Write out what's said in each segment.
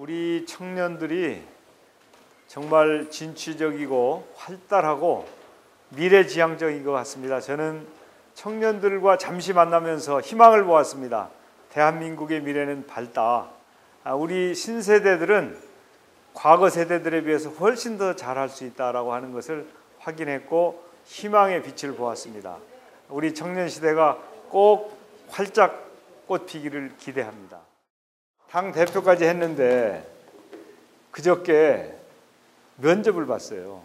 우리 청년들이 정말 진취적이고 활달하고 미래지향적인 것 같습니다. 저는 청년들과 잠시 만나면서 희망을 보았습니다. 대한민국의 미래는 밝다. 아, 우리 신세대들은 과거 세대들에 비해서 훨씬 더 잘할 수 있다라고 하는 것을 확인했고 희망의 빛을 보았습니다. 우리 청년 시대가 꼭 활짝 꽃피기를 기대합니다. 당 대표까지 했는데 그저께 면접을 봤어요.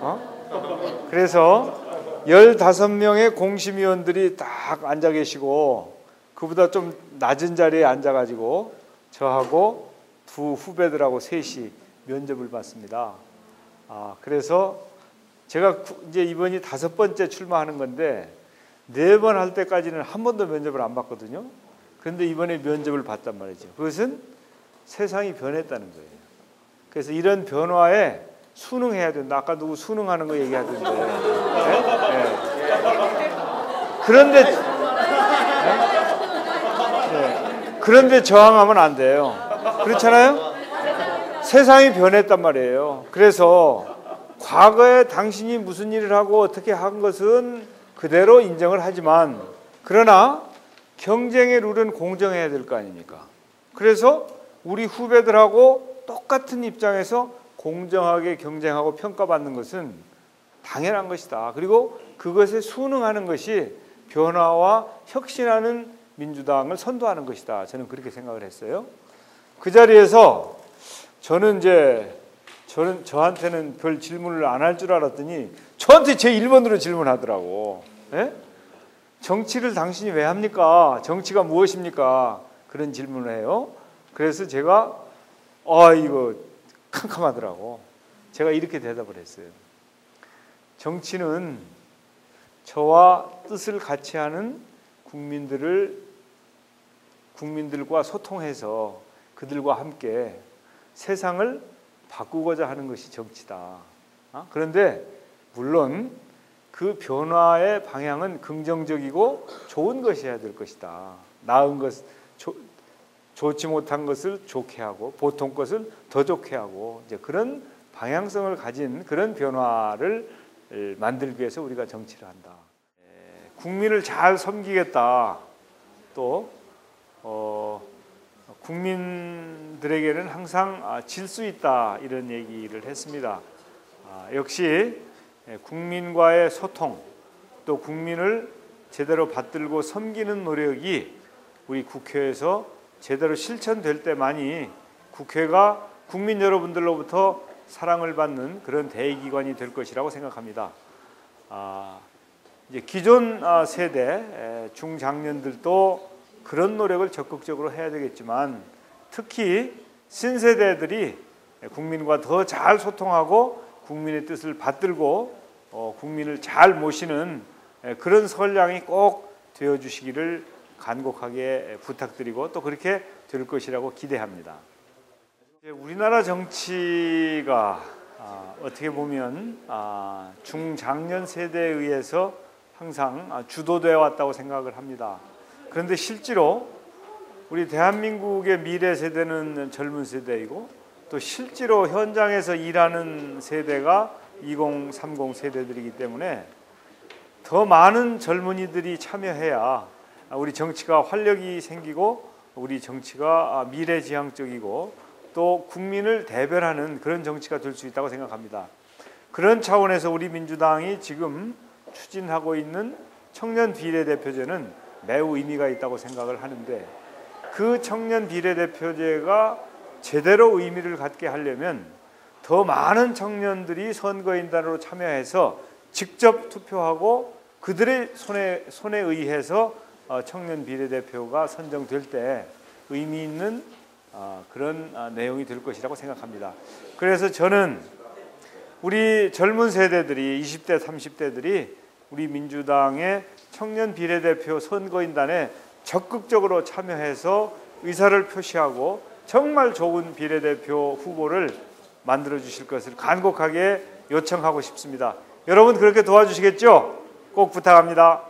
어? 그래서 15명의 공심위원들이 딱 앉아 계시고 그보다 좀 낮은 자리에 앉아 가지고 저하고 두 후배들하고 셋이 면접을 봤습니다. 아, 그래서 제가 이제 이번이 다섯 번째 출마하는 건데 네 번 할 때까지는 한 번도 면접을 안 봤거든요. 그런데 이번에 면접을 봤단 말이죠. 그것은 세상이 변했다는 거예요. 그래서 이런 변화에 순응해야 된다. 아까 누구 순응하는 거 얘기하던데. 네? 네. 그런데 네. 그런데 저항하면 안 돼요. 그렇잖아요? 세상이 변했단 말이에요. 그래서 과거에 당신이 무슨 일을 하고 어떻게 한 것은 그대로 인정을 하지만 그러나 경쟁의 룰은 공정해야 될 거 아닙니까? 그래서 우리 후배들하고 똑같은 입장에서 공정하게 경쟁하고 평가받는 것은 당연한 것이다. 그리고 그것에 순응하는 것이 변화와 혁신하는 민주당을 선도하는 것이다. 저는 그렇게 생각을 했어요. 그 자리에서 저는 이제 저는 저한테는 별 질문을 안 할 줄 알았더니 저한테 제 1번으로 질문하더라고. 예? 정치를 당신이 왜 합니까? 정치가 무엇입니까? 그런 질문을 해요. 그래서 제가 아 이거 캄캄하더라고. 제가 이렇게 대답을 했어요. 정치는 저와 뜻을 같이 하는 국민들을 국민들과 소통해서 그들과 함께 세상을 바꾸고자 하는 것이 정치다. 어? 그런데 물론 그 변화의 방향은 긍정적이고 좋은 것이어야 될 것이다. 나은 것, 조, 좋지 못한 것을 좋게 하고 보통 것을 더 좋게 하고 이제 그런 방향성을 가진 그런 변화를 만들기 위해서 우리가 정치를 한다. 국민을 잘 섬기겠다. 또 어, 국민들에게는 항상 질수 있다 이런 얘기를 했습니다. 아, 역시 국민과의 소통 또 국민을 제대로 받들고 섬기는 노력이 우리 국회에서 제대로 실천될 때만이 국회가 국민 여러분들로부터 사랑을 받는 그런 대기관이 될 것이라고 생각합니다. 아, 이제 기존 세대 중장년들도 그런 노력을 적극적으로 해야 되겠지만 특히 신세대들이 국민과 더 잘 소통하고 국민의 뜻을 받들고 어, 국민을 잘 모시는 그런 선량이 꼭 되어 주시기를 간곡하게 부탁드리고 또 그렇게 될 것이라고 기대합니다. 우리나라 정치가 아, 어떻게 보면 아, 중장년 세대에 의해서 항상 아, 주도되어 왔다고 생각을 합니다. 그런데 실제로 우리 대한민국의 미래 세대는 젊은 세대이고 또 실제로 현장에서 일하는 세대가 2030 세대들이기 때문에 더 많은 젊은이들이 참여해야 우리 정치가 활력이 생기고 우리 정치가 미래지향적이고 또 국민을 대변하는 그런 정치가 될 수 있다고 생각합니다. 그런 차원에서 우리 민주당이 지금 추진하고 있는 청년 비례대표제는 매우 의미가 있다고 생각을 하는데 그 청년 비례대표제가 제대로 의미를 갖게 하려면 더 많은 청년들이 선거인단으로 참여해서 직접 투표하고 그들의 손에 손에 의해서 어, 청년 비례대표가 선정될 때 의미 있는 어, 그런 어, 내용이 될 것이라고 생각합니다. 그래서 저는 우리 젊은 세대들이 20대, 30대들이 우리 민주당의 청년 비례대표 선거인단에 적극적으로 참여해서 의사를 표시하고 정말 좋은 비례대표 후보를 만들어 주실 것을 간곡하게 요청하고 싶습니다. 여러분 그렇게 도와주시겠죠? 꼭 부탁합니다.